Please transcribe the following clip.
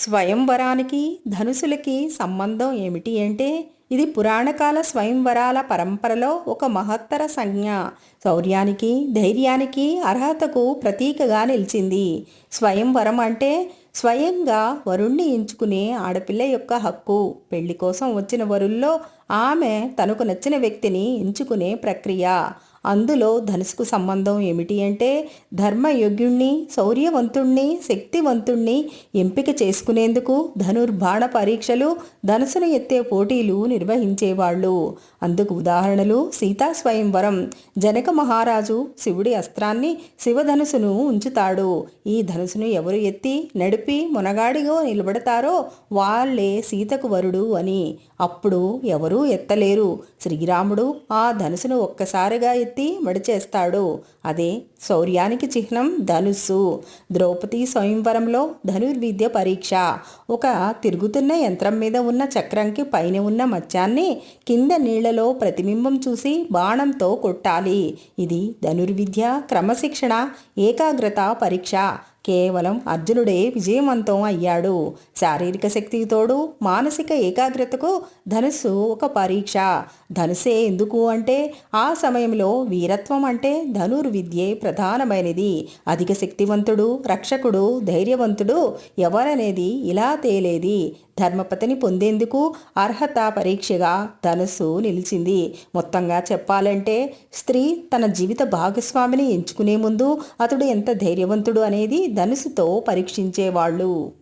స్వయంవరానికి ధనుసులకి సంబంధం ఏమిటి అంటే ఇది పురాణకాల స్వయంవరాల పరంపరలో ఒక మహత్తర సంజ్ఞ. శౌర్యానికి ధైర్యానికి అర్హతకు ప్రతీకగా నిలిచింది. స్వయంవరం అంటే స్వయంగా వరుణ్ణి ఎంచుకునే ఆడపిల్ల యొక్క హక్కు. పెళ్ళి కోసం వచ్చిన వరుల్లో ఆమె తనకు నచ్చిన వ్యక్తిని ఎంచుకునే ప్రక్రియ. అందులో ధనుసుకు సంబంధం ఏమిటి అంటే ధర్మయోగ్యుణ్ణి శౌర్యవంతుణ్ణి శక్తివంతుణ్ణి ఎంపిక చేసుకునేందుకు ధనుర్బాణ పరీక్షలు ధనుసును ఎత్తే పోటీలు నిర్వహించేవాళ్ళు. అందుకు ఉదాహరణలు సీతా స్వయంవరం. జనక మహారాజు శివుడి అస్త్రాన్ని శివధనుసును ఉంచుతాడు. ఈ ధనుసును ఎవరు ఎత్తి నడిపి మునగాడిగో నిలబడతారో వాళ్ళే సీతకు వరుడు అని. అప్పుడు ఎవరూ ఎత్తలేరు. శ్రీరాముడు ఆ ధనుసును ఒక్కసారిగా ఎత్తి మడిచేస్తాడు. అదే శౌర్యానికి చిహ్నం ధనుస్సు. ద్రౌపది స్వయంవరంలో ధనుర్విద్య పరీక్ష. ఒక తిరుగుతున్న యంత్రం మీద ఉన్న చక్రంకి పైన ఉన్న మత్స్యాన్ని కింద నీళ్ళలో ప్రతిబింబం చూసి బాణంతో కొట్టాలి. ఇది ధనుర్విద్య క్రమశిక్షణ ఏకాగ్రత పరీక్ష. కేవలం అర్జునుడే విజయవంతం అయ్యాడు. శారీరక శక్తికి తోడు మానసిక ఏకాగ్రతకు ధనుస్సు ఒక పరీక్ష. ధనుసే ఎందుకు అంటే ఆ సమయంలో వీరత్వం అంటే ధనుర్విద్యే ప్రధానమైనది. అధిక శక్తివంతుడు రక్షకుడు ధైర్యవంతుడు ఎవరనేది ఇలా తేలేది. ధర్మపతిని పొందేందుకు అర్హత పరీక్షగా ధనుస్సు నిలిచింది. మొత్తంగా చెప్పాలంటే స్త్రీ తన జీవిత భాగస్వామిని ఎంచుకునే ముందు అతడు ఎంత ధైర్యవంతుడు అనేది ధనుసుతో పరీక్షించేవాళ్ళు.